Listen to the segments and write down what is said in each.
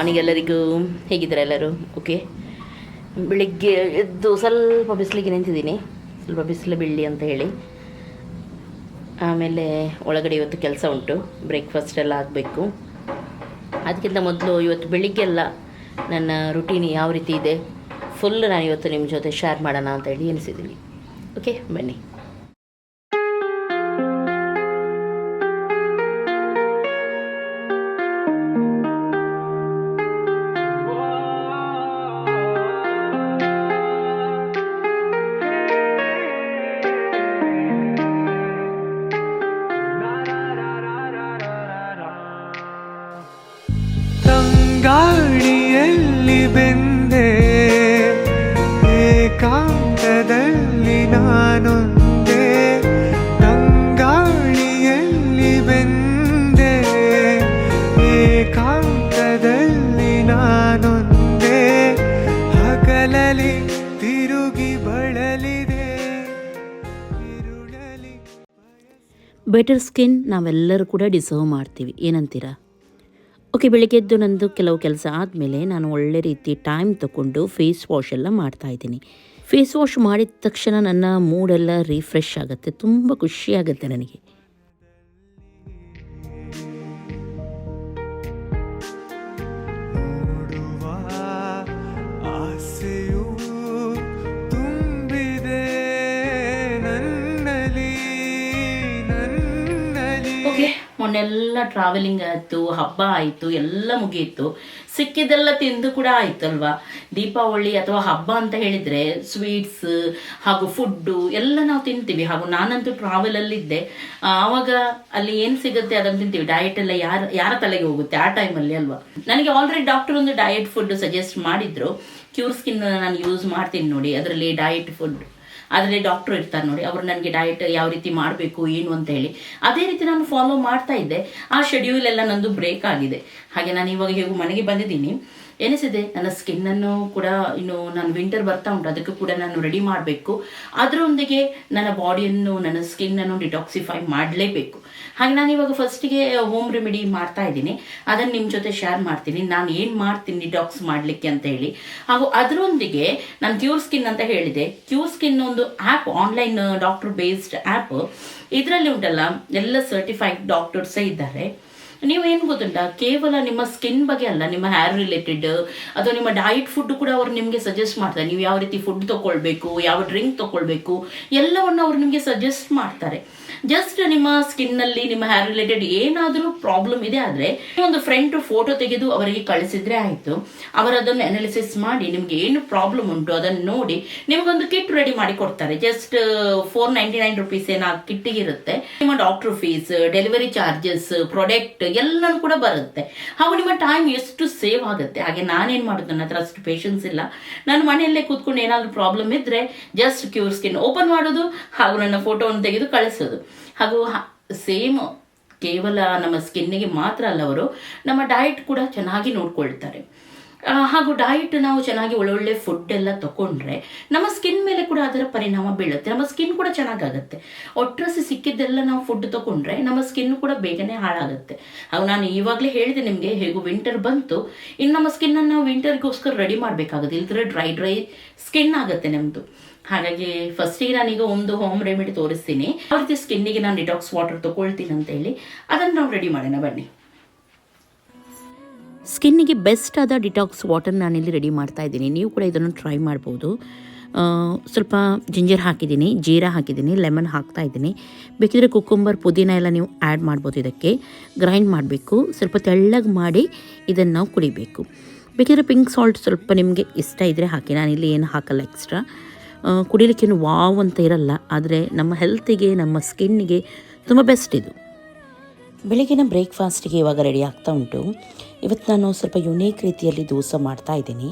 Morning ಎಲ್ಲರಿಗೂ ಹೇಗಿದ್ದಾರೆ ಎಲ್ಲರೂ? ಓಕೆ ಬೆಳಿಗ್ಗೆ ಎದ್ದು ಸ್ವಲ್ಪ ಬಿಸಿಲಿಗೆ ನಿಂತಿದ್ದೀನಿ. ಸ್ವಲ್ಪ ಬಿಸಿಲು ಬೆಳ್ಳಿ ಅಂತ ಹೇಳಿ. ಆಮೇಲೆ ಒಳಗಡೆ ಇವತ್ತು ಕೆಲಸ ಉಂಟು. ಬ್ರೇಕ್ಫಾಸ್ಟ್ ಎಲ್ಲ ಆಗಬೇಕು. ಅದಕ್ಕಿಂತ ಮೊದಲು ಇವತ್ತು ಬೆಳಿಗ್ಗೆಲ್ಲ ನನ್ನ ರುಟೀನ್ ಯಾವ ರೀತಿ ಇದೆ? ಫುಲ್ ನಾನು ಇವತ್ತು ನಿಮ್ಮ ಜೊತೆ ಶೇರ್ ಮಾಡೋಣ ಅಂತ ಹೇಳಿ ಎನಿಸಿದ್ದೀನಿ ಓಕೆ ಬನ್ನಿ. ಸ್ಕಿನ್ ನಾವೆಲ್ಲರೂ ಕೂಡ ಡಿಸರ್ವ್ ಮಾಡ್ತೀವಿ. ಏನಂತೀರಾ? ಓಕೆ, ಬೆಳಿಗ್ಗೆ ಎದ್ದು ನಂದು ಕೆಲವು ಕೆಲಸ ಆದಮೇಲೆ ನಾನು ಒಳ್ಳೆ ರೀತಿ ಟೈಮ್ ತಗೊಂಡು ಫೇಸ್ ವಾಶ್ ಎಲ್ಲ ಮಾಡ್ತಾ ಇದ್ದೀನಿ. ಫೇಸ್ ವಾಶ್ ಮಾಡಿದ ತಕ್ಷಣ ನನ್ನ ಮೂಡೆಲ್ಲ ರಿಫ್ರೆಶ್ ಆಗುತ್ತೆ. ತುಂಬ ಖುಷಿಯಾಗುತ್ತೆ ನನಗೆ. ಮೊನ್ನೆಲ್ಲ ಟ್ರಾವೆಲಿಂಗ್ ಆಯಿತು, ಹಬ್ಬ ಆಯಿತು, ಎಲ್ಲ ಮುಗಿಯಿತು ಸಿಕ್ಕಿದ್ದೆಲ್ಲ ತಿಂದು ಕೂಡ ಆಯ್ತಲ್ವಾ? ದೀಪಾವಳಿ ಅಥವಾ ಹಬ್ಬ ಅಂತ ಹೇಳಿದ್ರೆ ಸ್ವೀಟ್ಸ್ ಹಾಗೂ ಫುಡ್ಡು ಎಲ್ಲ ನಾವು ತಿಂತೀವಿ. ಹಾಗೂ ನಾನಂತೂ ಟ್ರಾವೆಲಲ್ಲಿದ್ದೆ ಆವಾಗ ಅಲ್ಲಿ ಏನು ಸಿಗುತ್ತೆ ಅದನ್ನು ತಿಂತೀವಿ. ಡಯಟ್ ಎಲ್ಲ ಯಾರ ಯಾರ ತಲೆಗೆ ಹೋಗುತ್ತೆ? ಆ ಟೈಮಲ್ಲಿ ಅಲ್ವಾ? ನನಗೆ ಆಲ್ರೆಡಿ ಡಾಕ್ಟರ್ ಒಂದು ಡಯಟ್ ಫುಡ್ ಸಜೆಸ್ಟ್ ಮಾಡಿದ್ರು. ಕ್ಯೂರ್ ಸ್ಕಿನ್ ನಾನು ಯೂಸ್ ಮಾಡ್ತೀನಿ ನೋಡಿ. ಅದರಲ್ಲಿ ಡಯಟ್ ಫುಡ್ ಅದರಲ್ಲಿ ಡಾಕ್ಟ್ರು ಇರ್ತಾರೆ ನೋಡಿ, ಅವರು ನನಗೆ ಡಯಟ್ ಯಾವ ರೀತಿ ಮಾಡಬೇಕು, ಏನು ಅಂತ ಹೇಳಿ. ಅದೇ ರೀತಿ ನಾನು ಫಾಲೋ ಮಾಡ್ತಾ ಇದ್ದೆ. ಆ ಶೆಡ್ಯೂಲ್ ಎಲ್ಲ ನಂದು ಬ್ರೇಕ್ ಆಗಿದೆ. ಹಾಗೆ ನಾನು ಇವಾಗ ಹೇಗೂ ಮನೆಗೆ ಬಂದಿದ್ದೀನಿ. ಎನಿಸಿದೆ ನನ್ನ ಸ್ಕಿನ್ನನ್ನು ಕೂಡ ಇನ್ನು ನಾನು ವಿಂಟರ್ ಬರ್ತಾ ಉಂಟು. ಅದಕ್ಕೂ ಕೂಡ ನಾನು ರೆಡಿ ಮಾಡಬೇಕು. ಅದರೊಂದಿಗೆ ನನ್ನ ಬಾಡಿಯನ್ನು ನನ್ನ ಸ್ಕಿನ್ನನ್ನು ಡಿಟಾಕ್ಸಿಫೈ ಮಾಡಲೇಬೇಕು. ಹಾಗೆ ನಾನು ಇವಾಗ ಫಸ್ಟಿಗೆ ಹೋಮ್ ರೆಮಿಡಿ ಮಾಡ್ತಾ ಇದ್ದೀನಿ. ಅದನ್ನು ನಿಮ್ಮ ಜೊತೆ ಶೇರ್ ಮಾಡ್ತೀನಿ. ನಾನು ಏನು ಮಾಡ್ತೀನಿ ಡಿಟಾಕ್ಸ್ ಮಾಡಲಿಕ್ಕೆ ಅಂತ ಹೇಳಿ. ಹಾಗೂ ಅದರೊಂದಿಗೆ ನಾನು ಕ್ಯೂರ್ ಸ್ಕಿನ್ ಅಂತ ಹೇಳಿದೆ. ಕ್ಯೂರ್ ಸ್ಕಿನ್ ಒಂದು app online doctor based app ಇದರಲ್ಲಿ ಉಂಟಲ್ಲ, ಎಲ್ಲ ಸರ್ಟಿಫೈಡ್ ಡಾಕ್ಟರ್ಸೇ ಇದ್ದಾರೆ. ನೀವು ಏನು ಗೊತ್ತುಂಟಾ? ಕೇವಲ ನಿಮ್ಮ ಸ್ಕಿನ್ ಬಗ್ಗೆ ಅಲ್ಲ, ನಿಮ್ಮ ಹೇರ್ ರಿಲೇಟೆಡ್ ಅಥವಾ ನಿಮ್ಮ ಡಯಟ್ ಫುಡ್ ಕೂಡ ಅವರು ನಿಮಗೆ ಸಜೆಸ್ಟ್ ಮಾಡ್ತಾರೆ. ನೀವು ಯಾವ ರೀತಿ ಫುಡ್ ತಗೊಳ್ಬೇಕು ಯಾವ ಡ್ರಿಂಕ್ ತಗೊಳ್ಬೇಕು ಎಲ್ಲವನ್ನು ಅವರು ನಿಮಗೆ ಸಜೆಸ್ಟ್ ಮಾಡ್ತಾರೆ. ಜಸ್ಟ್ ನಿಮ್ಮ ಸ್ಕಿನ್ನಲ್ಲಿ ನಿಮ್ಮ ಹೇರ್ ರಿಲೇಟೆಡ್ ಏನಾದರೂ ಪ್ರಾಬ್ಲಮ್ ಇದೆ ಆದರೆ, ಒಂದು ಫ್ರೆಂಡ್ ಫೋಟೋ ತೆಗೆದು ಅವರಿಗೆ ಕಳಿಸಿದ್ರೆ ಆಯಿತು. ಅವರು ಅದನ್ನು ಅನಾಲಿಸಿಸ್ ಮಾಡಿ, ನಿಮ್ಗೆ ಏನು ಪ್ರಾಬ್ಲಮ್ ಉಂಟು ಅದನ್ನು ನೋಡಿ, ನಿಮಗೊಂದು ಕಿಟ್ ರೆಡಿ ಮಾಡಿ ಕೊಡ್ತಾರೆ. Just four ninety nine rupees ಏನೋ ಆ ಕಿಟ್ಟಿಗೆ ಇರುತ್ತೆ. ನಿಮ್ಮ doctor fees delivery charges product ಎಲ್ಲನೂ ಕೂಡ ಬರುತ್ತೆ. ಹಾಗೂ ನಿಮ್ಮ ಟೈಮ್ ಎಷ್ಟು ಸೇವ್ ಆಗುತ್ತೆ? ಹಾಗೆ ನಾನೇನು ಮಾಡೋದು? ನನ್ನ ಹತ್ರ ಅಷ್ಟು ಪೇಷನ್ಸ್ ಇಲ್ಲ. ನಾನು ಮನೆಯಲ್ಲೇ ಕೂತ್ಕೊಂಡು ಏನಾದರೂ ಪ್ರಾಬ್ಲಮ್ ಇದ್ದರೆ ಜಸ್ಟ್ ಕ್ಯೂರ್ ಸ್ಕಿನ್ ಓಪನ್ ಮಾಡೋದು ಹಾಗೂ ನನ್ನ ಫೋಟೋವನ್ನು ತೆಗೆದು ಕಳಿಸೋದು. ಹಾಗೂ ಸೇಮ್ ಕೇವಲ ನಮ್ಮ ಸ್ಕಿನ್ನಿಗೆ ಮಾತ್ರ ಅಲ್ಲ ಅವರು, ನಮ್ಮ ಡಯಟ್ ಕೂಡ ಚೆನ್ನಾಗಿ ನೋಡ್ಕೊಳ್ತಾರೆ. ಹಾಗೂ ಡಯಟ್ ನಾವು ಚೆನ್ನಾಗಿ ಒಳ್ಳೊಳ್ಳೆ ಫುಡ್ ಎಲ್ಲ ತಗೊಂಡ್ರೆ ನಮ್ಮ ಸ್ಕಿನ್ ಮೇಲೆ ಕೂಡ ಅದರ ಪರಿಣಾಮ ಬೀಳುತ್ತೆ. ನಮ್ಮ ಸ್ಕಿನ್ ಕೂಡ ಚೆನ್ನಾಗಾಗುತ್ತೆ. ಒಟ್ರಸಿ ಸಿಕ್ಕಿದ್ದೆಲ್ಲ ನಾವು ಫುಡ್ ತಗೊಂಡ್ರೆ ನಮ್ಮ ಸ್ಕಿನ್ ಕೂಡ ಬೇಗನೆ ಹಾಳಾಗುತ್ತೆ. ಹಾಗೂ ನಾನು ಇವಾಗಲೇ ಹೇಳಿದೆ ನಿಮಗೆ, ಹೇಗೂ ವಿಂಟರ್ ಬಂತು, ಇನ್ನು ನಮ್ಮ ಸ್ಕಿನ್ನನ್ನು ನಾವು ವಿಂಟರ್ಗೋಸ್ಕರ ರೆಡಿ ಮಾಡಬೇಕಾಗುತ್ತೆ. ಇಲ್ಲದ್ರೆ ಡ್ರೈ ಡ್ರೈ ಸ್ಕಿನ್ ಆಗುತ್ತೆ ನಮ್ಮದು ಹಾಗಾಗಿ ಫಸ್ಟಿಗೆ ನಾನೀಗ ಒಂದು ಹೋಮ್ ರೆಮಿಡಿ ತೋರಿಸ್ತೀನಿ. ಯಾವ ರೀತಿ ಸ್ಕಿನ್ನಿಗೆ ನಾನು ಡಿಟಾಕ್ಸ್ ವಾಟರ್ ತಗೊಳ್ತೀನಿ ಅಂತ ಹೇಳಿ. ಅದನ್ನು ನಾವು ರೆಡಿ ಮಾಡೋಣ, ಬನ್ನಿ. ಸ್ಕಿನ್ನಿಗೆ ಬೆಸ್ಟ್ ಆದ ಡಿಟಾಕ್ಸ್ ವಾಟರ್ ನಾನಿಲ್ಲಿ ರೆಡಿ ಮಾಡ್ತಾ ಇದ್ದೀನಿ. ನೀವು ಕೂಡ ಇದನ್ನು ಟ್ರೈ ಮಾಡ್ಬೋದು. ಸ್ವಲ್ಪ ಜಿಂಜರ್ ಹಾಕಿದ್ದೀನಿ, ಜೀರಾ ಹಾಕಿದ್ದೀನಿ ಲೆಮನ್ ಹಾಕ್ತಾ ಇದ್ದೀನಿ. ಬೇಕಿದ್ರೆ ಕುಕ್ಕುಂಬರ್ ಪುದೀನ ಎಲ್ಲ ನೀವು ಆ್ಯಡ್ ಮಾಡ್ಬೋದು ಇದಕ್ಕೆ. ಗ್ರೈಂಡ್ ಮಾಡಬೇಕು. ಸ್ವಲ್ಪ ತೆಳ್ಳಗೆ ಮಾಡಿ ಇದನ್ನು ನಾವು ಕುಡಿಬೇಕು. ಬೇಕಿದ್ರೆ ಪಿಂಕ್ ಸಾಲ್ಟ್ ಸ್ವಲ್ಪ ನಿಮಗೆ ಇಷ್ಟ ಇದ್ದರೆ ಹಾಕಿ. ನಾನಿಲ್ಲಿ ಏನು ಹಾಕಲ್ಲ ಎಕ್ಸ್ಟ್ರಾ ಕುಡಿಲಿಕ್ಕೇನು ವಾವ್ ಅಂತ ಇರಲ್ಲ, ಆದರೆ ನಮ್ಮ ಹೆಲ್ತಿಗೆ ನಮ್ಮ ಸ್ಕಿನ್ನಿಗೆ ತುಂಬ ಬೆಸ್ಟ್ ಇದು. ಬೆಳಗಿನ ಬ್ರೇಕ್ಫಾಸ್ಟಿಗೆ ಇವಾಗ ರೆಡಿ ಆಗ್ತಾ ಉಂಟು. ಇವತ್ತು ನಾನು ಸ್ವಲ್ಪ ಯುನೀಕ್ ರೀತಿಯಲ್ಲಿ ದೋಸೆ ಮಾಡ್ತಾ ಇದ್ದೀನಿ.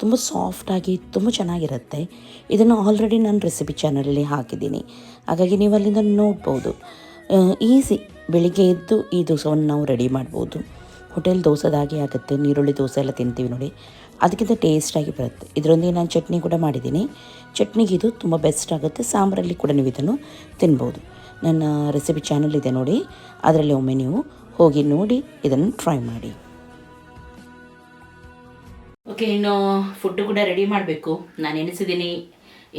ತುಂಬ ಸಾಫ್ಟಾಗಿ ತುಂಬ ಚೆನ್ನಾಗಿರುತ್ತೆ. ಇದನ್ನು ಆಲ್ರೆಡಿ ನಾನು ರೆಸಿಪಿ ಚಾನಲಲ್ಲಿ ಹಾಕಿದ್ದೀನಿ. ಹಾಗಾಗಿ ನೀವು ಅಲ್ಲಿಂದ ನೋಡ್ಬೋದು. ಈಸಿ ಬೆಳಿಗ್ಗೆ ಎದ್ದು ಈ ದೋಸವನ್ನು ನಾವು ರೆಡಿ ಮಾಡ್ಬೋದು. ಹೋಟೆಲ್ ದೋಸೆದಾಗೆ ಆಗುತ್ತೆ ನೀರುಳ್ಳಿ ದೋಸೆ ಎಲ್ಲ ತಿಂತೀವಿ ನೋಡಿ. ಅದಕ್ಕಿಂತ ಟೇಸ್ಟಾಗಿ ಬರುತ್ತೆ. ಇದರೊಂದಿಗೆ ನಾನು ಚಟ್ನಿ ಕೂಡ ಮಾಡಿದ್ದೀನಿ. ಚಟ್ನಿಗೆ ಇದು ತುಂಬ ಬೆಸ್ಟ್ ಆಗುತ್ತೆ. ಸಾಂಬಾರಲ್ಲಿ ಕೂಡ ನೀವು ಇದನ್ನು ತಿನ್ಬೋದು. ನನ್ನ ರೆಸಿಪಿ ಚಾನಲ್ ಇದೆ ನೋಡಿ. ಅದರಲ್ಲಿ ಒಮ್ಮೆ ನೀವು ಹೋಗಿ ನೋಡಿ, ಇದನ್ನು ಟ್ರೈ ಮಾಡಿ. ಓಕೆ ಇನ್ನು ಫುಡ್ ಕೂಡ ರೆಡಿ ಮಾಡಬೇಕು. ನಾನು ಎನಿಸಿದ್ದೀನಿ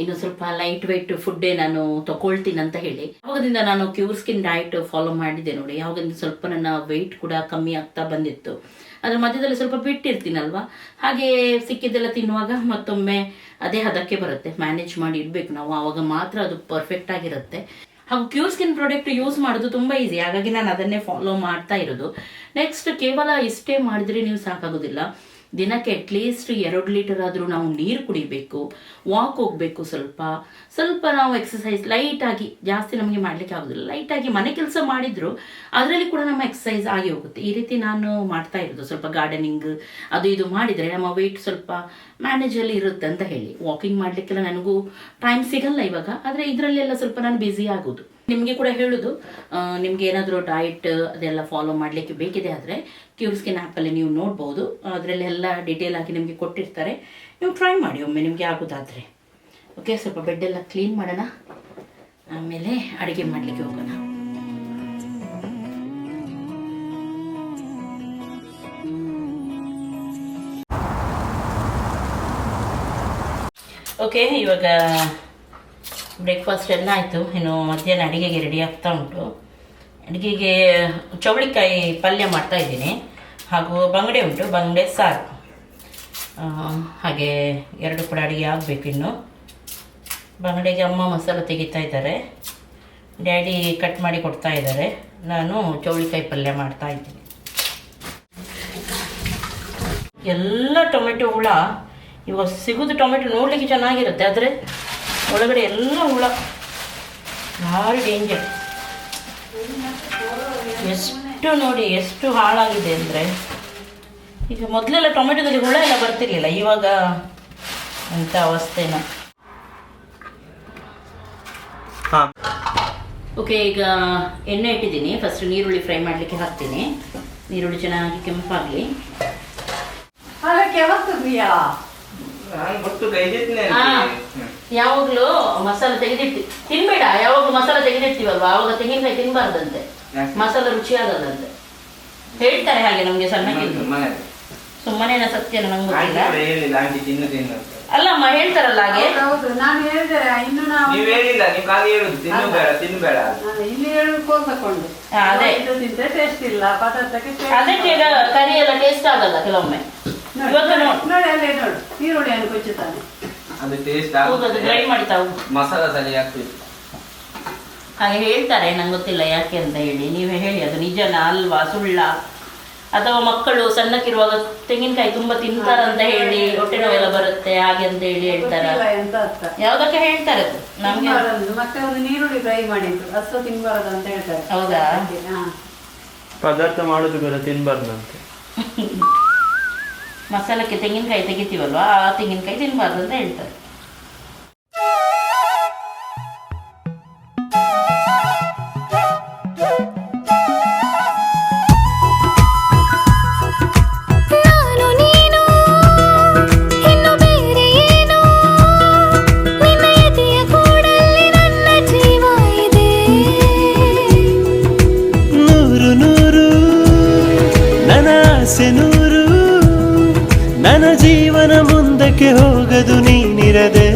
ಇನ್ನು ಸ್ವಲ್ಪ ಲೈಟ್ ವೆಯ್ಟ್ ಫುಡ್ಡೇ ನಾನು ತಗೊಳ್ತೀನಿ ಅಂತ ಹೇಳಿ. ಅವಾಗದಿಂದ ನಾನು ಕ್ಯೂರ್ ಸ್ಕಿನ್ ಡಯಟ್ ಫಾಲೋ ಮಾಡಿದ್ದೆ ನೋಡಿ ಯಾವಾಗದಿಂದ ಸ್ವಲ್ಪ ನನ್ನ ವೆಯ್ಟ್ ಕೂಡ ಕಮ್ಮಿ ಆಗ್ತಾ ಬಂದಿತ್ತು. ಅದ್ರ ಮಧ್ಯದಲ್ಲಿ ಸ್ವಲ್ಪ ಬಿಟ್ಟಿರ್ತೀನಲ್ವಾ? ಹಾಗೆ ಸಿಕ್ಕಿದ್ದೆಲ್ಲ ತಿನ್ನುವಾಗ ಮತ್ತೊಮ್ಮೆ ಅದೇ ಹದಕ್ಕೆ ಬರುತ್ತೆ. ಮ್ಯಾನೇಜ್ ಮಾಡಿ ಇಡ್ಬೇಕು ನಾವು. ಆವಾಗ ಮಾತ್ರ ಅದು ಪರ್ಫೆಕ್ಟ್ ಆಗಿರುತ್ತೆ. ಹಾಗೂ ಕ್ಯೂರ್ ಸ್ಕಿನ್ ಪ್ರಾಡಕ್ಟ್ ಯೂಸ್ ಮಾಡೋದು ತುಂಬ ಈಸಿ ಹಾಗಾಗಿ ನಾನು ಅದನ್ನೇ ಫಾಲೋ ಮಾಡ್ತಾ ಇರೋದು. ನೆಕ್ಸ್ಟ್ ಕೇವಲ ಇಷ್ಟೇ ಮಾಡಿದ್ರೆ ನೀವು ಸಾಕಾಗೋದಿಲ್ಲ. ದಿನಕ್ಕೆ ಅಟ್ಲೀಸ್ಟ್ ಎರಡು ಲೀಟರ್ ಆದರೂ ನಾವು ನೀರು ಕುಡಿಬೇಕು ವಾಕ್ ಹೋಗಬೇಕು ಸ್ವಲ್ಪ. ಸ್ವಲ್ಪ ನಾವು ಎಕ್ಸಸೈಸ್ ಲೈಟಾಗಿ ಜಾಸ್ತಿ ನಮಗೆ ಮಾಡಲಿಕ್ಕೆ ಆಗೋದಿಲ್ಲ. ಲೈಟಾಗಿ ಮನೆ ಕೆಲಸ ಮಾಡಿದ್ರು, ಅದರಲ್ಲಿ ಕೂಡ ನಮ್ಮ ಎಕ್ಸಸೈಸ್ ಆಗಿ ಹೋಗುತ್ತೆ. ಈ ರೀತಿ ನಾನು ಮಾಡ್ತಾ ಇರೋದು. ಸ್ವಲ್ಪ ಗಾರ್ಡನಿಂಗ್ ಅದು ಇದು ಮಾಡಿದರೆ ನಮ್ಮ ವೆಯ್ಟ್ ಸ್ವಲ್ಪ ಮ್ಯಾನೇಜಲ್ಲಿ ಇರುತ್ತೆ ಅಂತ ಹೇಳಿ. ವಾಕಿಂಗ್ ಮಾಡಲಿಕ್ಕೆಲ್ಲ ನನಗೂ ಟೈಮ್ ಸಿಗಲ್ಲ ಇವಾಗ. ಆದರೆ ಇದರಲ್ಲೆಲ್ಲ ಸ್ವಲ್ಪ ನಾನು ಬ್ಯುಸಿ ಆಗೋದು. ನಿಮಗೆ ಕೂಡ ಹೇಳೋದು ನಿಮ್ಗೆ ಏನಾದರೂ ಡಯಟ್ ಅದೆಲ್ಲ ಫಾಲೋ ಮಾಡಲಿಕ್ಕೆ ಬೇಕಿದೆ ಆದರೆ ಕ್ಯೂರ್ ಸ್ಕಿನ್ ಆ್ಯಪಲ್ಲಿ ನೀವು ನೋಡ್ಬೋದು. ಅದರಲ್ಲೆಲ್ಲ ಡೀಟೇಲ್ ಆಗಿ ನಿಮಗೆ ಕೊಟ್ಟಿರ್ತಾರೆ. ನೀವು ಟ್ರೈ ಮಾಡಿ ಒಮ್ಮೆ, ನಿಮಗೆ ಆಗೋದಾದರೆ. ಓಕೆ ಸ್ವಲ್ಪ ಬೆಡ್ ಎಲ್ಲ ಕ್ಲೀನ್ ಮಾಡೋಣ. ಆಮೇಲೆ ಅಡುಗೆ ಮಾಡಲಿಕ್ಕೆ ಹೋಗೋಣ. ಓಕೆ ಇವಾಗ ಬ್ರೇಕ್ಫಾಸ್ಟ್ ಎಲ್ಲ ಆಯಿತು. ಇನ್ನು ಮಧ್ಯಾಹ್ನ ಅಡುಗೆಗೆ ರೆಡಿ ಆಗ್ತಾ ಉಂಟು. ಅಡುಗೆಗೆ ಚೌಳಿಕಾಯಿ ಪಲ್ಯ ಮಾಡ್ತಾ ಇದ್ದೀನಿ. ಹಾಗೂ ಬಂಗಡೆ ಉಂಟು. ಬಂಗಡೆ ಸಾರು. ಹಾಗೆ ಎರಡು ಕೂಡ ಅಡುಗೆ ಆಗಬೇಕು ಇನ್ನು. ಬಂಗಡೆಗೆ ಅಮ್ಮ ಮಸಾಲ ತೆಗಿತಾ ಇದ್ದಾರೆ. ಡ್ಯಾಡಿ ಕಟ್ ಮಾಡಿ ಕೊಡ್ತಾ ಇದ್ದಾರೆ. ನಾನು ಚೌಳಿಕಾಯಿ ಪಲ್ಯ ಮಾಡ್ತಾ ಇದ್ದೀನಿ. ಎಲ್ಲ ಟೊಮೆಟೊ ಹುಳ, ಇವಾಗ ಸಿಗೋದು ಟೊಮೆಟೊ ನೋಡಲಿಕ್ಕೆ ಚೆನ್ನಾಗಿರುತ್ತೆ. ಆದರೆ ಒಳಗಡೆ ಎಲ್ಲ ಹುಳ. ಭಾರಿ ಡೇಂಜರ್ ಎಷ್ಟು ನೋಡಿ ಎಷ್ಟು ಹಾಳಾಗಿದೆ ಅಂದರೆ. ಈಗ ಮೊದಲೆಲ್ಲ ಟೊಮೆಟೊದಲ್ಲಿ ಹುಳ ಎಲ್ಲ ಬರ್ತಿರ್ಲಿಲ್ಲ ಇವಾಗ ಅಂತ ಅವಸ್ಥೆನ. ಹಾ. ಓಕೆ ಈಗ ಎಣ್ಣೆ ಇಟ್ಟಿದ್ದೀನಿ. ಫಸ್ಟ್ ನೀರುಳ್ಳಿ ಫ್ರೈ ಮಾಡಲಿಕ್ಕೆ ಹಾಕ್ತೀನಿ. ನೀರುಳ್ಳಿ ಚೆನ್ನಾಗಿ ಕೆಂಪಾಗಲಿ ನಾನು ಗೊತ್ತು ಕೈದಿಟ್ಟಿನಿ ಹಾ ಯಾವಾಗಲೂ ಮಸಾಲೆ ತೆಗೆದಿಟ್ಟು ತಿನ್ಬೇಡ ಯಾವಾಗ್ಲೂ ಮಸಾಲೆ ತೆಗೆದಿಡ್ತೀವಲ್ವಾ ಅವಾಗ ತೆಂಗಿನಕಾಯಿ ತಿನ್ಬಾರ್ದಂತೆ. ಮಸಾಲ ರುಚಿ ಆಗದಂತೆ ಹೇಳ್ತಾರೆ ಹಾಗೆ ನಮ್ಗೆ ಸಣ್ಣ ಸುಮ್ಮನೆ ಸತ್ಯ ನಂಗೆ. ಅಲ್ಲಮ್ಮ ಹೇಳ್ತಾರಲ್ಲ ಹಾಗೆ? ಹೌದು ನಾನು ಹೇಳಿದೆ ಇನ್ನು ನಾವು ನೀವ್ ಹೇಳಿಲ್ಲ ನೀವು ಖಾಲಿ ಹೇಳುದು ತಿನ್ನು ಬೇಡ ತಿನ್ನು ಬೇಡ ಅಂತ. ನಾನು ಇಲ್ಲಿ ಹೇಳಿ ಕೋಲ್ತಕೊಂಡು ಹಾ, ಅದೇ. ಇದು ತಿಂದ್ರೆ ಟೇಸ್ಟ್ ಇಲ್ಲ ಪದಾರ್ಥಕ್ಕೆ ಅದಕ್ಕೆ ಈಗ ಕರಿ ಎಲ್ಲ ಟೇಸ್ಟ್ ಆಗಲ್ಲ ಕೆಲವೊಮ್ಮೆ. ನೋಡಿ, ಅಲ್ಲೇ ಕೊಚ್ಚುತ್ತಾನೆ ಅದು ಟೇಸ್ಟ್ ಗ್ರೈಂಡ್ ಮಸಾಲ ಸರಿ ಹಾಗೆ ಹೇಳ್ತಾರೆ ನಂಗೆ ಗೊತ್ತಿಲ್ಲ ಯಾಕೆ ಅಂತ ಹೇಳಿ. ನೀವೇ ಹೇಳಿ ಅದು ನಿಜನಾ ಅಲ್ವಾ ಸುಳ್ಳ? ಅಥವಾ ಮಕ್ಕಳು ಸಣ್ಣಕ್ಕಿರುವಾಗ ತೆಂಗಿನಕಾಯಿ ತುಂಬಾ ತಿಂತಾರಂತ ಹೇಳಿ ಹೊಟ್ಟೆ ನೋವೆಲ್ಲ ಬರುತ್ತೆ ಹಾಗೆ ಅಂತ ಹೇಳಿ ಹೇಳ್ತಾರೆ? ಗೊತ್ತಿಲ್ಲ ಎಂತ ಯಾವ್ದಕ್ಕೆ ಹೇಳ್ತಾರೆ ಅದು? ನಮ್ಗೆ. ಮತ್ತೆ ಒಂದು ನೀರುಳ್ಳಿ ಫ್ರೈ ಮಾಡಿದ್ರು ಅಷ್ಟು ತಿನ್ಬಾರದು ಅಂತ ಹೇಳ್ತಾರೆ. ಹೌದಾ? ಹಾ. ಪದಾರ್ಥ ಮಾಡೋದು ಬೇರೆ ತಿನ್ಬಾರ್ದಂತೆ ಮಸಾಲಕ್ಕೆ ತೆಂಗಿನಕಾಯಿ ತೆಗಿತೀವಲ್ವಾ? ಆ ತೆಂಗಿನಕಾಯಿ ತಿನ್ಬಾರ್ದು ಅಂತ ಹೇಳ್ತಾರೆ. ನಾನು ನೀನು ನನ್ನ ಜೀವನ ಮುಂದಕ್ಕೆ ಹೋಗದು ನೀನಿರದೆ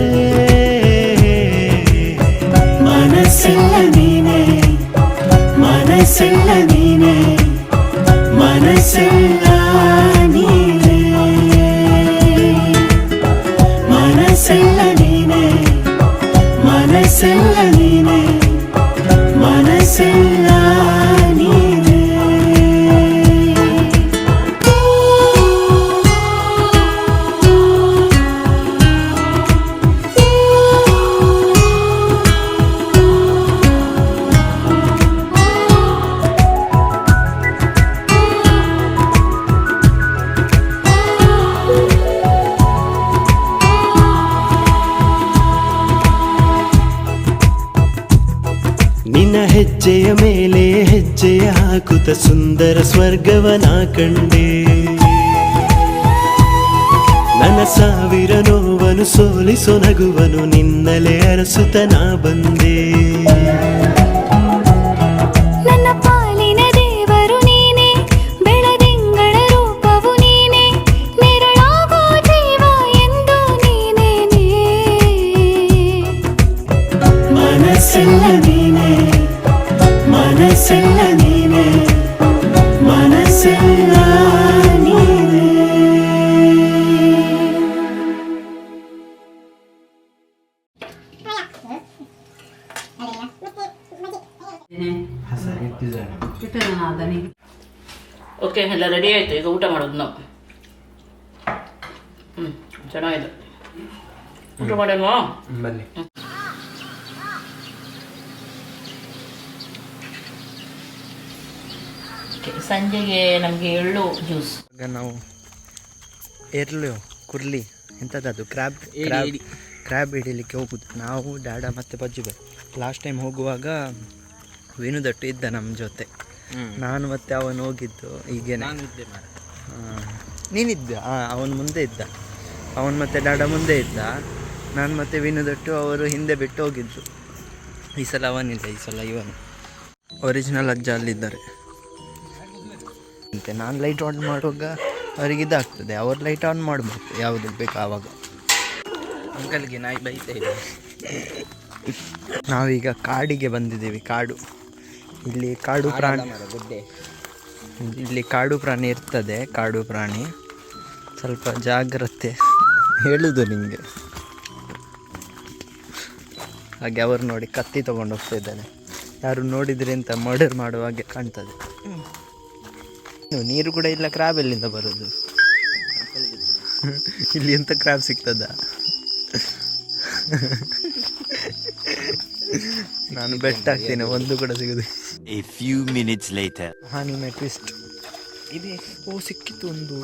ಮನಸ್ಸೆಲ್ಲ ನೀನೆ ಮನಸ್ಸೆಲ್ಲ ನೀನೆ ಮನಸ್ಸೆಲ್ಲ ಕುತ ಸುಂದರ ಸ್ವರ್ಗವನ ಕಂಡೆ ನನ್ನ ಸಾವಿರ ನೋವನು ಸೋಲಿಸೋ ನಗುವನು ನಿನ್ನಲೆ ಅರಸುತನ ಬಂದೆ sing ಮಾಡೋಣವಾ ಬನ್ನಿ. ಸಂಜೆಗೆ ನಮಗೆ ಎಳ್ಳು ಜ್ಯೂಸ್. ಈಗ ನಾವು ಎರ್ಲು ಕುರ್ಲಿ ಎಂಥದ್ದು ಕ್ರ್ಯಾಬ್ ಕ್ರ್ಯಾಬ್ ಕ್ರ್ಯಾಬ್ ಹಿಡಿಲಿಕ್ಕೆ ಹೋಗುದು. ನಾವು ಡ್ಯಾಡ ಮತ್ತು ಬರ್ ಲಾಸ್ಟ್ ಟೈಮ್ ಹೋಗುವಾಗ ವೇಣುದಟ್ಟು ಇದ್ದ ನಮ್ಮ ಜೊತೆ. ನಾನು ಮತ್ತೆ ಅವನು ಹೋಗಿದ್ದು ಈಗೇನೆ ಆ, ನೀನಿದ್ದ? ಹಾಂ ಅವನು ಮುಂದೆ ಇದ್ದ. ಅವನು ಮತ್ತೆ ಡ್ಯಾಡ ಮುಂದೆ ಇದ್ದ. ನಾನು ಮತ್ತೆ ವಿನುದಟ್ಟು ಅವರು ಹಿಂದೆ ಬಿಟ್ಟು ಹೋಗಿದ್ದರು ಈ ಸಲ ಅವನಿಲ್ಲ ಈ ಸಲ ಇವನು. ಒರಿಜಿನಲ್ ಅಜ್ಜ ಅಲ್ಲಿದ್ದಾರೆ. ಅಂತೆ ನಾನು ಲೈಟ್ ಆನ್ ಮಾಡುವಾಗ ಅವರಿಗೆ ಇದಾಗ್ತದೆ. ಅವ್ರು ಲೈಟ್ ಆನ್ ಮಾಡಬೇಕು. ಯಾವುದು ಬೇಕು ಆವಾಗ. ಅಂಕಲ್ಗೆ ನಾಯಿ ಬೈತಾ ಇದೆ ನಾವೀಗ ಕಾಡಿಗೆ ಬಂದಿದ್ದೀವಿ ಕಾಡು. ಇಲ್ಲಿ ಕಾಡು ಪ್ರಾಣಿ ಇಲ್ಲಿ ಕಾಡು ಪ್ರಾಣಿ ಇರ್ತದೆ ಕಾಡು ಪ್ರಾಣಿ. ಸ್ವಲ್ಪ ಜಾಗ್ರತೆ. ಹೇಳುದು ನಿಮಗೆ. ಹಾಗೆ ಅವರು ನೋಡಿ ಕತ್ತಿ ತಗೊಂಡು ಹೋಗ್ತಾ ಇದ್ದಾನೆ. ಯಾರು ನೋಡಿದ್ರಿ ಅಂತ ಮರ್ಡರ್ ಮಾಡುವ ಹಾಗೆ ಕಾಣ್ತದೆ. ನೀರು ಕೂಡ ಇಲ್ಲ ಕ್ರಾಬ್ ಎಲ್ಲಿಂದ ಬರೋದು? ಇಲ್ಲಿ ಎಂತ ಕ್ರಾಬ್ ಸಿಗ್ತದ? ನಾನು ಬೆಟ್ ಹಾಕ್ತೀನಿ ಒಂದು ಕೂಡ ಸಿಗುದು ಎ ಫ್ಯೂ ಮಿನಿಟ್ಸ್ ಲೇಟರ್ ಹಾನಿಮೆ ಟ್ವಿಸ್ಟ್ ಇದೆ. ಓ ಸಿಕ್ಕಿತ್ತು ಒಂದು.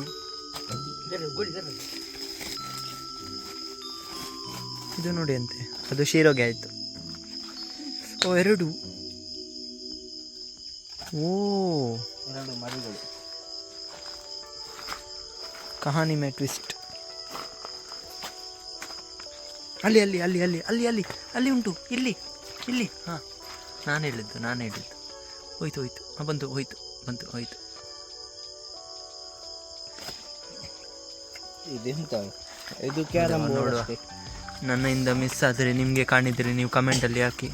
ಇದು ನೋಡಿ ಅಂತೆ. ಅದು ಶಿರೋಗೆ ಆಯಿತು. ಓ ಎರಡು. ಓ. ಎರಡು ಮರಿಗಳು. ಕಹಾನಿ ಮೇ ಟ್ವಿಸ್ಟ್. ಅಲ್ಲಿ ಅಲ್ಲಿ ಅಲ್ಲಿ ಅಲ್ಲಿ ಅಲ್ಲಿ ಅಲ್ಲಿ ಅಲ್ಲಿ ಉಂಟು. ಇಲ್ಲಿ ಇಲ್ಲಿ. ಹಾಂ. ನಾನು ಹೇಳಿದ್ದು ನಾನು ಹೇಳಿದ್ದು. ಹೋಯ್ತು ಹೋಯ್ತು. ಹಾಂ ಬಂತು ಹೋಯ್ತು ಬಂತು ಹೋಯ್ತು. ಇದೆಂತ? ಇದು ಕ್ಯಾರಮ್ ನೋಡುವ. ನನ್ನಿಂದ ಮಿಸ್ ಆದರೆ ನಿಮಗೆ ಕಾಣಿದ್ರೆ ನೀವು ಕಮೆಂಟಲ್ಲಿ ಹಾಕಿ.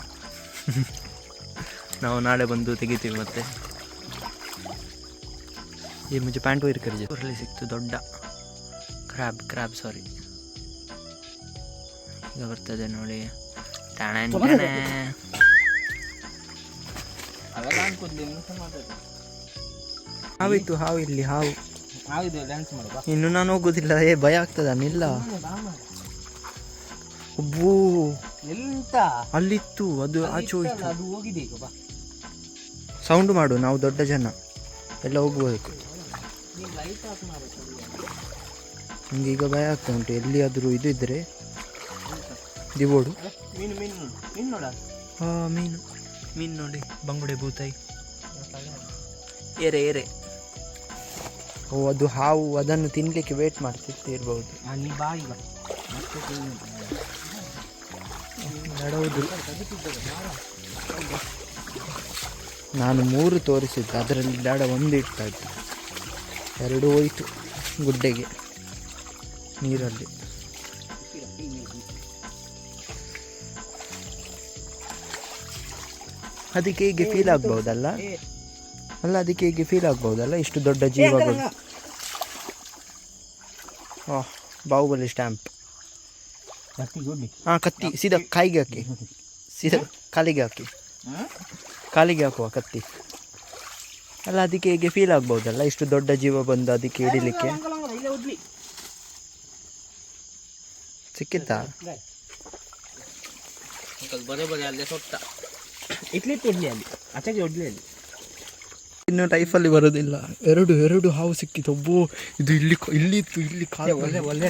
ನಾವು ನಾಳೆ ಬಂದು ತೆಗಿತೀವಿ ಮತ್ತೆ. ಈ ಮುಂಚೆ ಪ್ಯಾಂಟು ಇರ್ಕರಿಜೆ ಊರಲ್ಲಿ ಸಿಕ್ತು ದೊಡ್ಡ. ಕ್ರ್ಯಾಬ್ ಕ್ರ್ಯಾಬ್ ಸಾರಿ ಈಗ ಬರ್ತದೆ ನೋಡಿ. ಹಾವಿತ್ತು ಹಾವು ಇಲ್ಲಿ ಹಾವು. ಇನ್ನು ನಾನು ಹೋಗೋದಿಲ್ಲ ಏ ಭಯ ಆಗ್ತದ ನಿಲ್ಲ. ಒಬ್ಬೂ. ಎಂತ? ಅಲ್ಲಿತ್ತು ಅದು ಆಚೆ ಹೋಯ್ತು. ಅದು ಹೋಗಿದೆ ಈಗ ಬಾ. ಸೌಂಡ್ ಮಾಡು ನಾವು ದೊಡ್ಡ ಜನ. ಎಲ್ಲ ಹೋಗ್ಬೇಕು. ನಂಗೆ ಈಗ ಭಯ ಆಗ್ತಾ ಉಂಟು. ಎಲ್ಲಿಯಾದರೂ ಇದು ಇದ್ದರೆ ದಿವೋಡು ಮೀನು ಮೀನು ಮೀನು ನೋಡ? ಆ ಮೀನು. ಮೀನು ನೋಡಿ ಬಂಗುಡೆ ಬೂತಾಯಿ ಏರೆ ಏರೆ ಓ ಅದು ಹಾವು ಅದನ್ನು ತಿನ್ನಲಿಕ್ಕೆ ವೇಟ್ ಮಾಡ್ತಿರ್ತಿರ್ಬೋದು ಅಲ್ಲಿ ಬಾಯಿ ಬಾ ನಾನು ಮೂರು ತೋರಿಸಿದ್ದೆ ಅದರಲ್ಲಿ ದಾಡ ಒಂದು ಇಡ್ತಾ ಇತ್ತು ಎರಡು ಹೋಯಿತು ಗುಡ್ಡೆಗೆ ನೀರಲ್ಲಿ. ಅದಕ್ಕೆ ಹೀಗೆ ಫೀಲ್ ಆಗ್ಬಹುದಲ್ಲ ಅಲ್ಲ ಅದಕ್ಕೆ ಹೀಗೆ ಫೀಲ್ ಆಗ್ಬಹುದಲ್ಲ ಇಷ್ಟು ದೊಡ್ಡ ಜೀವಗಳು. ಬಾಹುಬಲಿ ಸ್ಟ್ಯಾಂಪ್ ಹಾಂ ಕತ್ತಿ ಸೀದಾ ಕಾಯಿಗೆ ಹಾಕಿ. ಸೀದಾ ಕಾಲಿಗೆ ಹಾಕಿ. ಕಾಲಿಗೆ ಹಾಕುವ ಕತ್ತಿ. ಅಲ್ಲ ಅದಕ್ಕೆ ಹೀಗೆ ಫೀಲ್ ಆಗ್ಬೋದಲ್ಲ? ಇಷ್ಟು ದೊಡ್ಡ ಜೀವ ಬಂದು ಅದಕ್ಕೆ ಹಿಡಿಲಿಕ್ಕೆ? ಇಲ್ಲೇ ಉಡ್ಲಿ ಸಿಕ್ಕಿತ್ತಾ? ಬರೇ ಬರೇ ಅಲ್ಲೇ ಸೊಟ್ಟ ಇಟ್ಲಿಟ್ಟು ಉಡ್ಲಿ ಅಲ್ಲಿ. ಆಚೆಗೆ ಉಡ್ಲಿ ಅಲ್ಲಿ. ಇನ್ನು ಟೈಫಲ್ಲಿ ಬರೋದಿಲ್ಲ. ಎರಡು ಎರಡು ಹಾವು ಸಿಕ್ಕಿತು. ಒಬ್ಬೋ ಇದು ಇಲ್ಲಿ ಇಲ್ಲಿ ಇತ್ತು ಇಲ್ಲಿ ಕಾಲು ಒಳ್ಳೆ ಒಳ್ಳೆ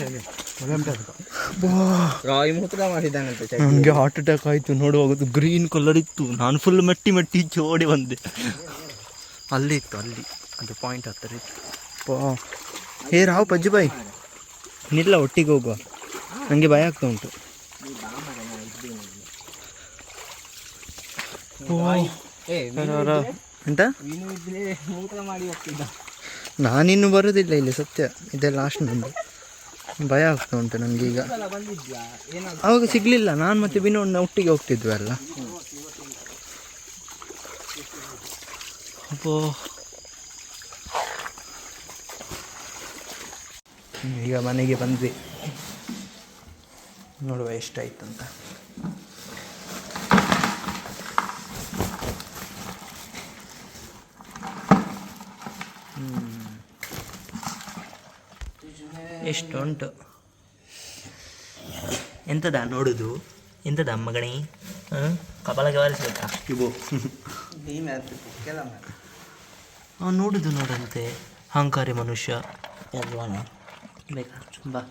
ರಾಯಿ ಮುತ್ರ ಮಾಡಿದ್ದಾನಂತೆ ನನಗೆ ಹಾರ್ಟ್ ಅಟ್ಯಾಕ್ ಆಯಿತು ನೋಡುವಾಗ ಗ್ರೀನ್ ಕಲರ್ ಇತ್ತು. ನಾನು ಫುಲ್ ಮಟ್ಟಿ ಮಟ್ಟಿ ಜೋಡಿ ಬಂದೆ. ಅಲ್ಲಿ ಇತ್ತು ಅಲ್ಲಿ. ಅದು ಪಾಯಿಂಟ್ ಹತ್ತಿರ ಇತ್ತು. ಪಾ ಹೇ ರಾವ್ ಪಜ್ಜು ಬಾಯ್. ನಿಲ್ಲ ಒಟ್ಟಿಗೆ ಹೋಗುವ. ನನಗೆ ಭಯ ಆಗ್ತಾ ಉಂಟು. ಓ. ಎಂತ? ಮಾಡಿ ಹೋಗ್ತಿದ್ದ. ನಾನಿನ್ನು ಬರೋದಿಲ್ಲ ಇಲ್ಲಿ ಸತ್ಯ. ಇದೆ ಲಾಸ್ಟ್ ನಂದು. ಭಯ ಆಗ್ತಾ ಉಂಟು ನನಗೀಗ ಆವಾಗ ಸಿಗ್ಲಿಲ್ಲ. ನಾನು ಮತ್ತೆ ವಿನೋಡ್ನ ಒಟ್ಟಿಗೆ ಹೋಗ್ತಿದ್ವಿ ಅಲ್ಲ. ಅಪ್ಪೋ ಈಗ ಮನೆಗೆ ಬಂದ್ವಿ. ನೋಡುವ ಎಷ್ಟಾಯ್ತು ಅಂತ ಎಷ್ಟು ಉಂಟು ಎಂತದ ನೋಡುದು? ಎಂತದ ಮಗಣಿ ಹಾಂ? ಕಪಾಲಕ್ಕೆ ಬಾರಿಸ್ಬೇಕಾ ಇವು. ಅವನು ನೋಡುದು ನೋಡಂತೆ. ಅಹಂಕಾರಿ ಮನುಷ್ಯ. ಬೇಕಾ? ಬಾ.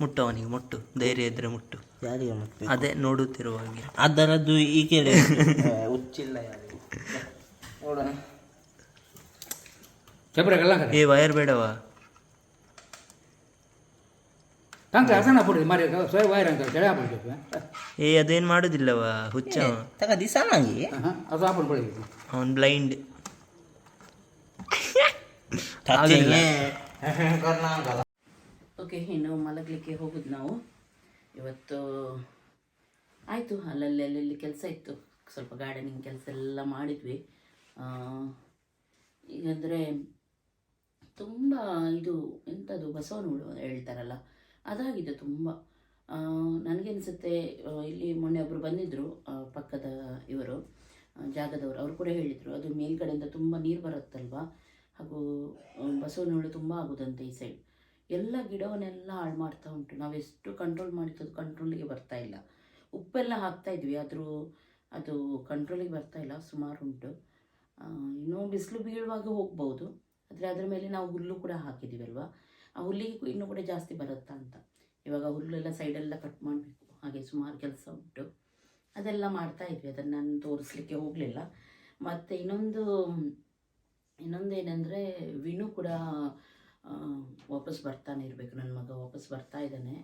ಮುಟ್ಟು ಅವನಿಗೆ ಮುಟ್ಟು. ಧೈರ್ಯ ಇದ್ರೆ ಮುಟ್ಟು. ಯಾರಿಗೆ ಮುಟ್ಟು ಅದೇ ನೋಡುತ್ತಿರುವಾಗೆ ಅದರದ್ದು ಈ ಕೇಳಿ. ಹುಚ್ಚಿಲ್ಲ ಯಾರಿಗೂ. ನೋಡೋಣ. ಏ ವಯರ್ ಬೇಡವಾ? ತಂಕ ಹಸನ ಪುಡಿ ಮರಿ ಸೋಯ ವೈರ್ ಅಂತ ಕೆಳ ಹಾಕ್ಬಿಡ್ಬೇಕು ಏ ಅದೇನು ಮಾಡುದಿಲ್ಲವಾ ಹುಚ್ಚ ತಗ ದಿಸ ನಂಗೆ ಅದು ಹಾಕೊಂಡು ಬಿಡಬೇಕು ಅವನ್ ಬ್ಲೈಂಡ್. ಓಕೆ ಇನ್ನು ಮಲಗಲಿಕ್ಕೆ ಹೋಗುದು ನಾವು. ಇವತ್ತು ಆಯಿತು ಅಲ್ಲಲ್ಲಿ ಅಲ್ಲಲ್ಲಿ ಕೆಲಸ ಇತ್ತು. ಸ್ವಲ್ಪ ಗಾರ್ಡನಿಂಗ್ ಕೆಲಸ ಎಲ್ಲ ಮಾಡಿದ್ವಿ. ಆ, ಈಗಂದರೆ ತುಂಬ ಇದು ಎಂಥದ್ದು ಬಸವನ ಹೇಳ್ತಾರಲ್ಲ. ಅದಾಗಿದೆ ತುಂಬ. ನನಗನ್ಸುತ್ತೆ ಇಲ್ಲಿ ಮೊನ್ನೆ ಒಬ್ಬರು ಬಂದಿದ್ದರು ಪಕ್ಕದ ಇವರು ಜಾಗದವರು, ಅವರು ಕೂಡ ಹೇಳಿದರು, ಅದು ಮೇಲ್ಗಡೆಯಿಂದ ತುಂಬ ನೀರು ಬರುತ್ತಲ್ವಾ? ಹಾಗೂ ಬಸವನಹುಳು ತುಂಬ ಆಗೋದಂತೆ ಈ ಸೈಡ್ ಎಲ್ಲ ಗಿಡವನ್ನೆಲ್ಲ ಹಾಳು ಮಾಡ್ತಾ ಉಂಟು. ನಾವೆಷ್ಟು ಕಂಟ್ರೋಲ್ ಮಾಡಿದ್ದು ಕಂಟ್ರೋಲಿಗೆ ಬರ್ತಾ ಇಲ್ಲ. ಉಪ್ಪೆಲ್ಲ ಹಾಕ್ತಾ ಇದ್ವಿ, ಆದರೂ ಅದು ಕಂಟ್ರೋಲಿಗೆ ಬರ್ತಾ ಇಲ್ಲ, ಸುಮಾರು ಉಂಟು. ಇನ್ನೂ ಬಿಸಿಲು ಬೀಳುವಾಗ ಹೋಗ್ಬೋದು. ಆದರೆ ಅದರ ಮೇಲೆ ನಾವು ಹುಲ್ಲು ಕೂಡ ಹಾಕಿದ್ದೀವಿ ಅಲ್ವಾ ಆ ಹುಲ್ಲಿಗೆ ಇನ್ನೂ ಕೂಡ ಜಾಸ್ತಿ ಬರುತ್ತಾ ಅಂತ. ಇವಾಗ ಹುಲ್ಲೆಲ್ಲ ಸೈಡೆಲ್ಲ ಕಟ್ ಮಾಡಬೇಕು. ಹಾಗೆ ಸುಮಾರು ಕೆಲಸ ಉಂಟು. ಅದೆಲ್ಲ ಮಾಡ್ತಾ ಇದ್ವಿ. ಅದನ್ನು ನಾನು ತೋರಿಸ್ಲಿಕ್ಕೆ ಹೋಗಲಿಲ್ಲ. ಮತ್ತು ಇನ್ನೊಂದು ಇನ್ನೊಂದು ಏನಂದರೆ ವಿನು ಕೂಡ ವಾಪಸ್ ಬರ್ತಾನೆ ಇರಬೇಕು. ನನ್ನ ಮಗ ವಾಪಸ್ ಬರ್ತಾ ಇದ್ದಾನೆ.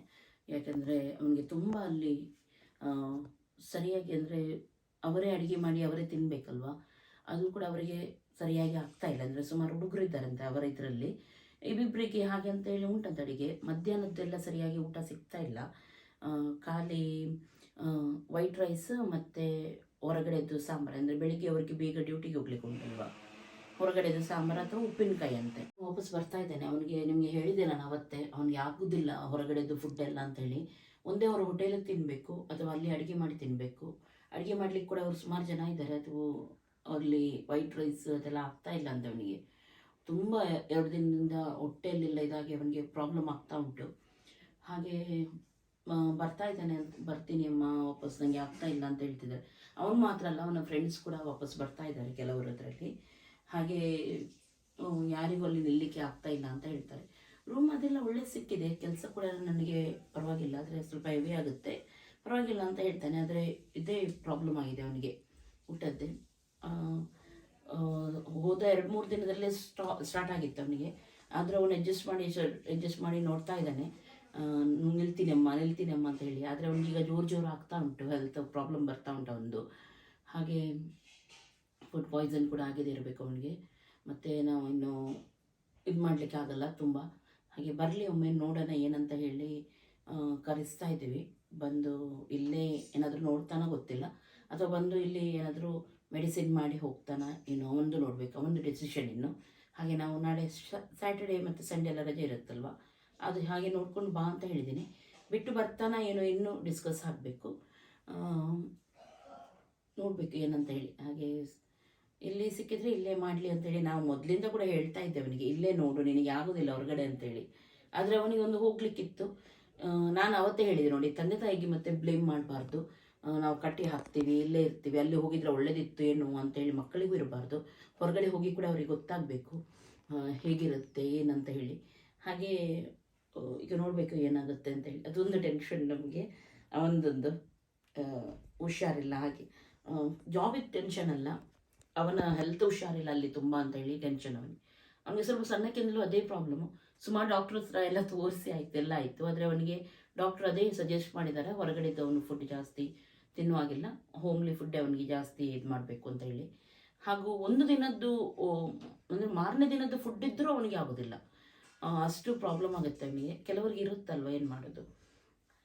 ಯಾಕೆಂದರೆ ಅವನಿಗೆ ತುಂಬ ಅಲ್ಲಿ ಸರಿಯಾಗಿ ಅಂದರೆ ಅವರೇ ಅಡುಗೆ ಮಾಡಿ ಅವರೇ ತಿನ್ನಬೇಕಲ್ವ ಅದು ಕೂಡ ಅವರಿಗೆ ಸರಿಯಾಗಿ ಆಗ್ತಾ ಇಲ್ಲ. ಅಂದರೆ ಸುಮಾರು ಹುಡುಗರು ಇದ್ದಾರಂತೆ ಅವರ ಇದರಲ್ಲಿ. ಇಬ್ಬಿಬ್ಬರಿಗೆ ಹಾಗೆ ಅಂತ ಹೇಳಿ ಉಂಟಂತ ಅಡುಗೆ. ಮಧ್ಯಾಹ್ನದ್ದೆಲ್ಲ ಸರಿಯಾಗಿ ಊಟ ಸಿಗ್ತಾ ಇಲ್ಲ. ಖಾಲಿ ವೈಟ್ ರೈಸ್ ಮತ್ತು ಹೊರಗಡೆದು ಸಾಂಬಾರು. ಅಂದರೆ ಬೆಳಿಗ್ಗೆ ಅವರಿಗೆ ಬೇಗ ಡ್ಯೂಟಿಗೆ ಹೋಗ್ಲಿಕ್ಕೆ ಉಂಟಲ್ವಾ? ಹೊರಗಡೆದು ಸಾಂಬಾರು ಅಥವಾ ಉಪ್ಪಿನಕಾಯಿ ಅಂತೆ. ವಾಪಸ್ ಬರ್ತಾ ಇದ್ದೇನೆ. ಅವನಿಗೆ ನಿಮಗೆ ಹೇಳಿದೆ ನಾನು ಅವತ್ತೆ. ಅವ್ನಿಗೆ ಆಗೋದಿಲ್ಲ ಹೊರಗಡೆದು ಫುಡ್ ಎಲ್ಲ ಅಂತೇಳಿ ಒಂದೇ ಅವರು ಹೋಟೆಲಲ್ಲಿ ತಿನ್ನಬೇಕು ಅಥವಾ ಅಲ್ಲಿ ಅಡುಗೆ ಮಾಡಿ ತಿನ್ನಬೇಕು ಅಡುಗೆ ಮಾಡ್ಲಿಕ್ಕೆ ಕೂಡ ಅವರು ಸುಮಾರು ಜನ ಇದ್ದಾರೆ. ಅದು ಅಲ್ಲಿ ವೈಟ್ ರೈಸ್ ಅದೆಲ್ಲ ಆಗ್ತಾ ಇಲ್ಲ ಅಂತ ಅವನಿಗೆ. ತುಂಬ ಎರಡು ದಿನದಿಂದ ಹೊಟ್ಟೆಯಲ್ಲೆಲ್ಲ ಇದಾಗಿ ಅವನಿಗೆ ಪ್ರಾಬ್ಲಮ್ ಆಗ್ತಾ ಉಂಟು. ಹಾಗೆ ಬರ್ತಾ ಇದ್ದಾನೆ ಅಂತ, ಬರ್ತೀನಿ ಅಮ್ಮ, ವಾಪಸ್ ನನಗೆ ಆಗ್ತಾ ಇಲ್ಲ ಅಂತ ಹೇಳ್ತಿದ್ದಾರೆ. ಅವನು ಮಾತ್ರ ಅಲ್ಲ, ಅವನ ಫ್ರೆಂಡ್ಸ್ ಕೂಡ ವಾಪಸ್ ಬರ್ತಾ ಇದ್ದಾರೆ ಕೆಲವರು ಅದರಲ್ಲಿ ಹಾಗೆ ಯಾರಿಗೂ ಅಲ್ಲಿ ನಿಲ್ಲಿಕ್ಕೆ ಆಗ್ತಾ ಇಲ್ಲ ಅಂತ ಹೇಳ್ತಾರೆ. ರೂಮ್ ಅದೆಲ್ಲ ಒಳ್ಳೆ ಸಿಕ್ಕಿದೆ. ಕೆಲಸ ಕೂಡ ನನಗೆ ಪರವಾಗಿಲ್ಲ, ಆದರೆ ಸ್ವಲ್ಪ ಹೆವಿ ಆಗುತ್ತೆ. ಪರವಾಗಿಲ್ಲ ಅಂತ ಹೇಳ್ತಾನೆ, ಆದರೆ ಇದೇ ಪ್ರಾಬ್ಲಮ್ ಆಗಿದೆ ಅವನಿಗೆ ಊಟದ್ದೇ. ಹೋದ ಎರಡು ಮೂರು ದಿನದಲ್ಲೇ ಸ್ಟಾ ಸ್ಟಾರ್ಟ್ ಆಗಿತ್ತು ಅವನಿಗೆ. ಆದರೆ ಅವನು ಅಡ್ಜಸ್ಟ್ ಮಾಡಿ ಅಡ್ಜಸ್ಟ್ ಮಾಡಿ ನೋಡ್ತಾ ಇದ್ದಾನೆ. ನಿಲ್ತೀನಮ್ಮ ನಿಲ್ತೀನಿ ಅಮ್ಮ ನಿಲ್ತೀನಿ ಅಮ್ಮ ಅಂತ ಹೇಳಿ. ಆದರೆ ಅವನಿಗೀಗ ಜೋರು ಜೋರು ಆಗ್ತಾ ಉಂಟು. ಹೆಲ್ತ್ ಪ್ರಾಬ್ಲಮ್ ಬರ್ತಾ ಉಂಟು ಅವನದು. ಹಾಗೆ ಫುಡ್ ಪಾಯ್ಸನ್ ಕೂಡ ಆಗಿದೆ ಇರಬೇಕು ಅವನಿಗೆ. ಮತ್ತು ನಾವು ಇನ್ನು ಇದು ಮಾಡಲಿಕ್ಕೆ ಆಗಲ್ಲ ತುಂಬ. ಹಾಗೆ ಬರಲಿ ಒಮ್ಮೆ ನೋಡೋಣ ಏನಂತ ಹೇಳಿ ಕರೆಸ್ತಾ ಇದ್ದೀವಿ. ಬಂದು ಇಲ್ಲೇ ಏನಾದರೂ ನೋಡ್ತಾನೋ ಗೊತ್ತಿಲ್ಲ. ಅಥವಾ ಬಂದು ಇಲ್ಲಿ ಏನಾದರೂ ಮೆಡಿಸಿನ್ ಮಾಡಿ ಹೋಗ್ತಾನ, ಏನೋ ಒಂದು ನೋಡಬೇಕು ಒಂದು ಡೆಸಿಷನ್ ಇನ್ನು. ಹಾಗೆ ನಾವು ನಾಳೆ ಸ್ಯಾಟರ್ಡೇ ಮತ್ತು ಸಂಡೇ ಎಲ್ಲ ರಜೆ ಇರುತ್ತಲ್ವ? ಅದು ಹಾಗೆ ನೋಡ್ಕೊಂಡು ಬಾ ಅಂತ ಹೇಳಿದ್ದೀನಿ ಬಿಟ್ಟು ಬರ್ತಾನ ಏನೋ ಇನ್ನೂ ಡಿಸ್ಕಸ್ ಆಗಬೇಕು. ನೋಡಬೇಕು ಏನಂತ ಹೇಳಿ. ಹಾಗೆ ಇಲ್ಲಿ ಸಿಕ್ಕಿದ್ರೆ ಇಲ್ಲೇ ಮಾಡಲಿ ಅಂತೇಳಿ ನಾವು ಮೊದಲಿಂದ ಕೂಡ ಹೇಳ್ತಾ ಇದ್ದೆ ಅವನಿಗೆ, ಇಲ್ಲೇ ನೋಡು, ನಿನಗೆ ಆಗೋದಿಲ್ಲ ಹೊರಗಡೆ ಅಂತೇಳಿ ಆದರೆ ಅವನಿಗೆ ಒಂದು ಹೋಗ್ಲಿಕ್ಕಿತ್ತು ನಾನು ಅವತ್ತೇ ಹೇಳಿದೆ ನೋಡಿ, ತಂದೆ ತಾಯಿಗೆ ಮತ್ತೆ ಬ್ಲೇಮ್ ಮಾಡಬಾರ್ದು. ನಾವು ಕಟ್ಟಿ ಹಾಕ್ತೀವಿ, ಇಲ್ಲೇ ಇರ್ತೀವಿ, ಅಲ್ಲಿ ಹೋಗಿದ್ರೆ ಒಳ್ಳೇದಿತ್ತು ಏನು ಅಂತೇಳಿ ಮಕ್ಕಳಿಗೂ ಇರಬಾರ್ದು. ಹೊರಗಡೆ ಹೋಗಿ ಕೂಡ ಅವ್ರಿಗೆ ಗೊತ್ತಾಗಬೇಕು ಹೇಗಿರುತ್ತೆ, ಏನಂತ ಹೇಳಿ. ಹಾಗೆ ಈಗ ನೋಡಬೇಕು ಏನಾಗುತ್ತೆ ಅಂತ ಹೇಳಿ. ಅದೊಂದು ಟೆನ್ಷನ್ ನಮಗೆ. ಅವನದೊಂದು ಹುಷಾರಿಲ್ಲ ಹಾಗೆ. ಜಾಬಿಗೆ ಟೆನ್ಷನ್ ಅಲ್ಲ. ಅವನ ಹೆಲ್ತ್ ಹುಷಾರಿಲ್ಲ ಅಲ್ಲಿ ತುಂಬ ಅಂತ ಹೇಳಿ ಟೆನ್ಷನ್ ಅವನಿಗೆ. ಅವನಿಗೆ ಸ್ವಲ್ಪ ಸಣ್ಣಕ್ಕಿಂದಲೂ ಅದೇ ಪ್ರಾಬ್ಲಮ್ಮು ಸುಮಾರು ಡಾಕ್ಟರ್ ಹತ್ರ ಎಲ್ಲ ತೋರಿಸಿ ಆಯಿತು, ಎಲ್ಲ ಆಯಿತು. ಆದರೆ ಅವನಿಗೆ ಡಾಕ್ಟರ್ ಅದೇ ಸಜೆಸ್ಟ್ ಮಾಡಿದ್ದಾರೆ ಹೊರಗಡೆ ಅವನು ಫುಡ್ ಜಾಸ್ತಿ ತಿನ್ನುವಾಗಿಲ್ಲ. ಹೋಮ್ಲಿ ಫುಡ್ಡೇ ಅವನಿಗೆ ಜಾಸ್ತಿ ಇದು ಮಾಡಬೇಕು ಅಂತ ಹೇಳಿ. ಹಾಗೂ ಒಂದು ದಿನದ್ದು ಅಂದರೆ ಮಾರನೇ ದಿನದ್ದು ಫುಡ್ ಇದ್ದರೂ ಅವನಿಗೆ ಆಗೋದಿಲ್ಲ. ಅಷ್ಟು ಪ್ರಾಬ್ಲಮ್ ಆಗುತ್ತೆ ಅವನಿಗೆ. ಕೆಲವರಿಗೆ ಇರುತ್ತಲ್ವ ಏನು ಮಾಡೋದು?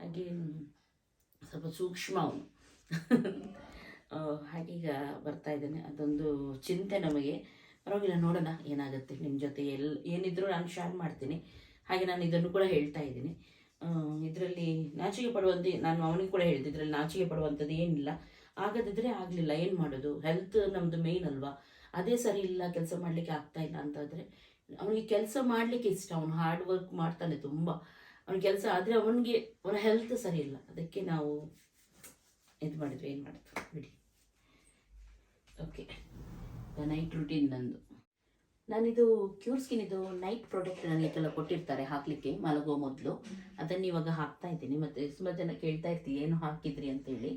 ಹಾಗೆ, ಸ್ವಲ್ಪ ಸೂಕ್ಷ್ಮ ಅವನು. ಹಾಗೀಗ ಬರ್ತಾ ಇದ್ದಾನೆ. ಅದೊಂದು ಚಿಂತೆ ನಮಗೆ. ಪರವಾಗಿಲ್ಲ, ನೋಡೋಣ ಏನಾಗುತ್ತೆ. ನಿಮ್ಮ ಜೊತೆ ಎಲ್, ಏನಿದ್ರು ನಾನು ಶೇರ್ ಮಾಡ್ತೀನಿ. ಹಾಗೆ ನಾನು ಇದನ್ನು ಕೂಡ ಹೇಳ್ತಾ ಇದ್ದೀನಿ. ಇದರಲ್ಲಿ ನಾಚಿಕೆ ಪಡುವಂತೆ ನಾನು ಅವನಿಗೆ ಕೂಡ ಹೇಳಿದೆ ಇದರಲ್ಲಿ ನಾಚಿಕೆ ಪಡುವಂಥದ್ದು ಏನಿಲ್ಲ. ಆಗದಿದ್ರೆ ಆಗಲಿಲ್ಲ, ಏನು ಮಾಡೋದು? ಹೆಲ್ತ್ ನಮ್ಮದು ಮೇಯ್ನ್ ಅಲ್ವಾ? ಅದೇ ಸರಿ ಇಲ್ಲ, ಕೆಲಸ ಮಾಡಲಿಕ್ಕೆ ಆಗ್ತಾ ಇಲ್ಲ ಅಂತಾದರೆ, ಅವನಿಗೆ ಕೆಲಸ ಮಾಡಲಿಕ್ಕೆ ಇಷ್ಟ. ಅವನು ಹಾರ್ಡ್ ವರ್ಕ್ ಮಾಡ್ತಾನೆ ತುಂಬ. ಅವನ ಕೆಲಸ ಆದರೆ ಅವನಿಗೆ ಅವನ ಹೆಲ್ತ್ ಸರಿ ಇಲ್ಲ. ಅದಕ್ಕೆ ನಾವು ಇದು ಮಾಡಿದ್ವಿ, ಏನು ಮಾಡಿದ್ವಿ? ಬಿಡಿ. ಓಕೆ ನೈಟ್ ರುಟೀನ್ ನಂದು. ನಾನಿದು ಕ್ಯೂರ್ ಸ್ಕಿನ್ ಇದು ನೈಟ್ ಪ್ರಾಡಕ್ಟ್ ನನಗೆ ಕೆಲ ಕೊಟ್ಟಿರ್ತಾರೆ, ಹಾಕಲಿಕ್ಕೆ ಮಲಗೋ ಮೊದಲು. ಅದನ್ನು ಇವಾಗ ಹಾಕ್ತಾ ಇದ್ದೀನಿ. ಮತ್ತು ತುಂಬ ಜನ ಕೇಳ್ತಾ ಇರ್ತೀವಿ, ಏನು ಹಾಕಿದ್ರಿ? ಅಂತೇಳಿ.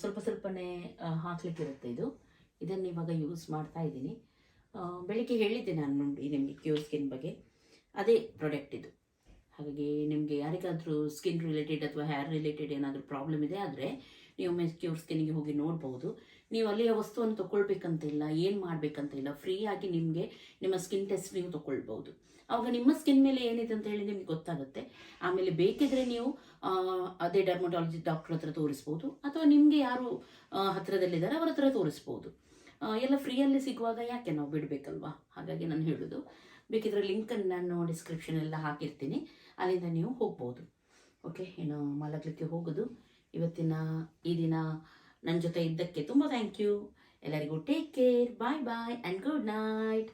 ಸ್ವಲ್ಪ ಸ್ವಲ್ಪನೇ ಹಾಕ್ಲಿಕ್ಕೆ ಇರುತ್ತೆ ಇದು. ಇದನ್ನು ಇವಾಗ ಯೂಸ್ ಮಾಡ್ತಾ ಇದ್ದೀನಿ. ಬೆಳಿಗ್ಗೆ ಹೇಳಿದ್ದೆ ನಾನು ನೋಡಿ ನಿಮಗೆ ಕ್ಯೂರ್ ಸ್ಕಿನ್ ಬಗ್ಗೆ. ಅದೇ ಪ್ರಾಡಕ್ಟ್ ಇದು. ಹಾಗಾಗಿ ನಿಮಗೆ ಯಾರಿಗಾದರೂ ಸ್ಕಿನ್ ರಿಲೇಟೆಡ್ ಅಥವಾ ಹೇರ್ ರಿಲೇಟೆಡ್ ಏನಾದರೂ ಪ್ರಾಬ್ಲಮ್ ಇದೆ ಆದರೆ ನೀವು ಮೆಚ್ಯೂರ್ ಸ್ಕಿನ್ಗೆ ಹೋಗಿ ನೋಡ್ಬೋದು. ನೀವು ಅಲ್ಲಿಯ ವಸ್ತುವನ್ನು ತೊಗೊಳ್ಬೇಕಂತ ಇಲ್ಲ, ಏನು ಮಾಡಬೇಕಂತ ಇಲ್ಲ ಫ್ರೀಯಾಗಿ ನಿಮಗೆ ನಿಮ್ಮ ಸ್ಕಿನ್ ಟೆಸ್ಟ್ ನೀವು ತೊಗೊಳ್ಬೋದು. ಆವಾಗ ನಿಮ್ಮ ಸ್ಕಿನ್ ಮೇಲೆ ಏನಿದೆ ಅಂತ ಹೇಳಿ ನಿಮ್ಗೆ ಗೊತ್ತಾಗುತ್ತೆ. ಆಮೇಲೆ ಬೇಕಿದ್ರೆ ನೀವು ಅದೇ ಡರ್ಮಟಾಲಜಿ ಡಾಕ್ಟರ್ ಹತ್ರ ತೋರಿಸ್ಬೋದು. ಅಥವಾ ನಿಮಗೆ ಯಾರು ಹತ್ತಿರದಲ್ಲಿದ್ದಾರೆ ಅವರ ಹತ್ರ ತೋರಿಸ್ಬೋದು. ಎಲ್ಲ ಫ್ರೀಯಲ್ಲಿ ಸಿಗುವಾಗ ಯಾಕೆ ನಾವು ಬಿಡಬೇಕಲ್ವಾ? ಹಾಗಾಗಿ ನಾನು ಹೇಳೋದು. ಬೇಕಿದ್ರೆ ಲಿಂಕನ್ನು ನಾನು ಡಿಸ್ಕ್ರಿಪ್ಷನ್ ಎಲ್ಲ ಹಾಕಿರ್ತೀನಿ. ಅಲ್ಲಿಂದ ನೀವು ಹೋಗ್ಬೋದು. ಓಕೆ ಏನು ಮಲಗಲಿಕ್ಕೆ ಹೋಗೋದು. ಇವತ್ತಿನ ಈ ದಿನ ನನ್ನ ಜೊತೆ ಇದ್ದಕ್ಕೆ ತುಂಬ ಥ್ಯಾಂಕ್ ಯು ಎಲ್ಲರಿಗೂ take care bye bye and good night